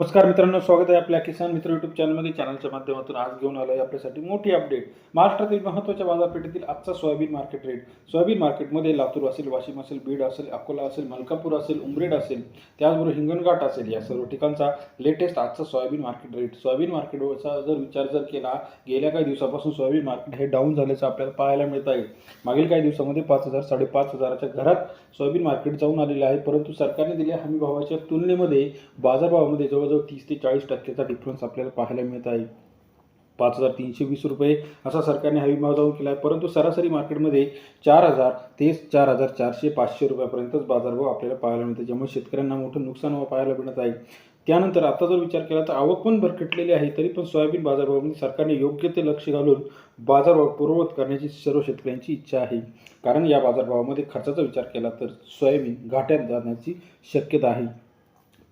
नमस्कार मित्रांनो स्वागत आहे आपल्या किसान मित्र युट्यूब चॅनलमध्ये चॅनलच्या माध्यमातून आज घेऊन आलो आहे आपल्यासाठी मोठी अपडेट महाराष्ट्रातील महत्त्वाच्या बाजारपेठेतील आजचा सोयाबीन मार्केट रेट सोयाबीन मार्केटमध्ये लातूर असेल वाशिम असेल बीड असेल अकोला असेल मलकापूर असेल उमरेड असेल त्याचबरोबर हिंगणघाट असेल या सर्व ठिकाणचा लेटेस्ट आजचा सोयाबीन मार्केट रेट सोयाबीन मार्केटचा जर विचार जर केला गेल्या काही दिवसापासून सोयाबीन मार्केट हे डाऊन झाल्याचं आपल्याला पाहायला मिळत आहे. मागील काही दिवसामध्ये पाच हजार साडेपाच हजाराच्या घरात सोयाबीन मार्केट जाऊन आलेलं आहे. परंतु सरकारने दिल्या हमी भावाच्या तुलनेमध्ये बाजारभावामध्ये जवळ जवळजवळ तीस ते चाळीस टक्क्याचा डिफरन्स आपल्याला पाहायला मिळत आहे. पाच हजार तीनशे वीस रुपये असा सरकारने हमी भाव जाऊन केला आहे. परंतु सरासरी मार्केटमध्ये चार हजार ते चार हजार चारशे पाचशे रुपयापर्यंतच बाजारभाव आपल्याला पाहायला मिळतो ज्यामुळे शेतकऱ्यांना मोठं नुकसान पाहायला मिळत आहे. त्यानंतर आता जर विचार केला तर आवक पण भरकटलेली आहे तरी पण सोयाबीन बाजारभावामध्ये सरकारने योग्य ते लक्ष घालून बाजारभाव पूर्ववत करण्याची सर्व शेतकऱ्यांची इच्छा आहे. कारण या बाजारभावामध्ये खर्चाचा विचार केला तर सोयाबीन घाट्यात जाण्याची शक्यता आहे.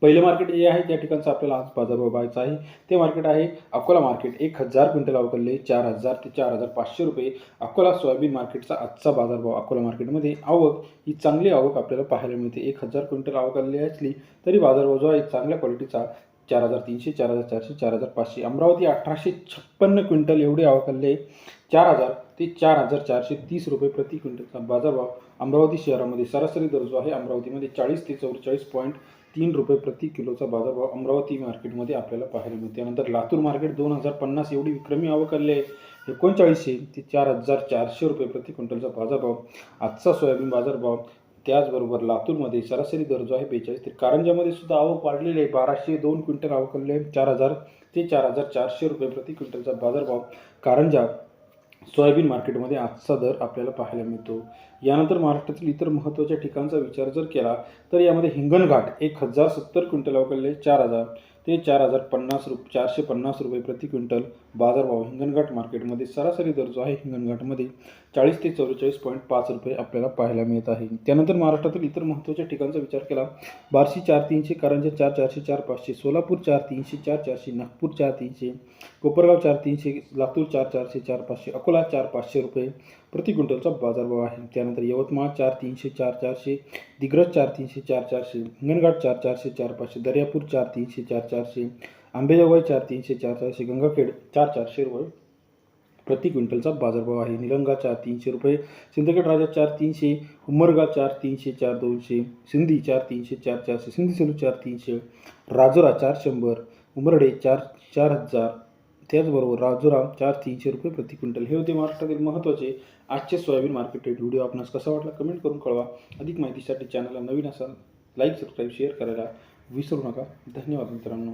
पहिलं मार्केट जे आहे त्या ठिकाणचं आपल्याला आज बाजारभाव बघायचा आहे. ते मार्केट आहे अकोला मार्केट एक हजार क्विंटल अवकलले चार हजार ते चार हजार पाचशे रुपये. अकोला सोयाबीन मार्केटचा आजचा बाजारभाव अकोला मार्केटमध्ये आवक ही चांगली आवक आपल्याला पाहायला मिळते. एक हजार क्विंटल आवकलेली असली तरी बाजारभाव जो आहे चांगल्या क्वालिटीचा चार हजार तीनशे चार हजार चारशे चार हजार पाचशे. अमरावती अठराशे छप्पन्न क्विंटल एवढी आवकलले चार हजार ते चार हजार चारशे तीस रुपये प्रति क्विंटलचा बाजारभाव अमरावती शहरामध्ये सरासरी दर जो आहे. अमरावतीमध्ये चाळीस ते चौवेचाळीस पॉईंट तीन रुपये प्रति किलोचा बाजारभाव अमरावती मार्केटमध्ये आपल्याला पाहायला मिळते. त्यानंतर लातूर मार्केट दोन हजार पन्नास एवढी विक्रमी आवक आली आहे. एकोणचाळीसशे ते चार हजार चारशे रुपये प्रति क्विंटलचा बाजारभाव. आजचा सोयाबीन बाजारभाव त्याचबरोबर लातूरमध्ये सरासरी दर जो आहे बेचाळीस. तर कारंजामध्ये सुद्धा आवक वाढलेली आहे. बाराशे दोन क्विंटल आवक आलेली आहे. चार हजार ते चार हजार चारशे रुपये प्रति क्विंटलचा बाजारभाव कारंजा सोयाबीन मार्केटमध्ये आजचा दर आपल्याला पाहायला मिळतो. यानंतर महाराष्ट्रातील इतर महत्त्वाच्या ठिकाणचा विचार जर केला तर यामध्ये हिंगणघाट एक हजार सत्तर क्विंटल अवकलले चार हजार. ते चार हजार पन्नास रुप चारशे पन्नास रुपये प्रति क्विंटल बाजारभाव हिंगणघाट मार्केटमध्ये सरासरी दर जो आहे हिंगणघाटमध्ये चाळीस ते चौवेचाळीस पॉईंट पाच रुपये आपल्याला पाहायला मिळत आहे. त्यानंतर महाराष्ट्रातील इतर महत्त्वाच्या ठिकाणचा विचार केला बार्शी चार तीनशे कारंजा चार चारशे चार पाचशे सोलापूर चार तीनशे चार चारशे नागपूर चार तीनशे कोपरगाव चार तीनशे लातूर चार चारशे चार पाचशे अकोला चार पाचशे रुपये प्रति क्विंटलचा बाजारभाव आहे. त्यानंतर यवतमाळ चार तीनशे चार चारशे दिग्रज चार तीनशे चार चारशे हिंगणघाट चार चारशे चार पाचशे दर्यापूर चार तीनशे चार चारशे आंबेजोगाई चार तीनशे चार चारशे गंगाखेड चार चारशे रुपये प्रति क्विंटलचा बाजारभाव आहे. निलंगा चार तीनशे रुपये सिंदखेड राजा चार तीनशे उमरगा चार तीनशे चार दोनशे सिंधी चार तीनशे चार चारशे सिंधी सेलू चार तीनशे राजुरा चार शंभर उमरडे चार चार हजार त्याचबरोबर राजूराम चार तीनशे रुपये प्रति क्विंटल. हे होते महाराष्ट्रातील महत्त्वाचे आजचे सोयाबीन मार्केट रेट व्हिडिओ. आपणास कसा वाटला कमेंट करून कळवा. अधिक माहितीसाठी चॅनलला नवीन असाल लाईक सबस्क्राईब शेअर करायला विसरू नका. धन्यवाद मित्रांनो.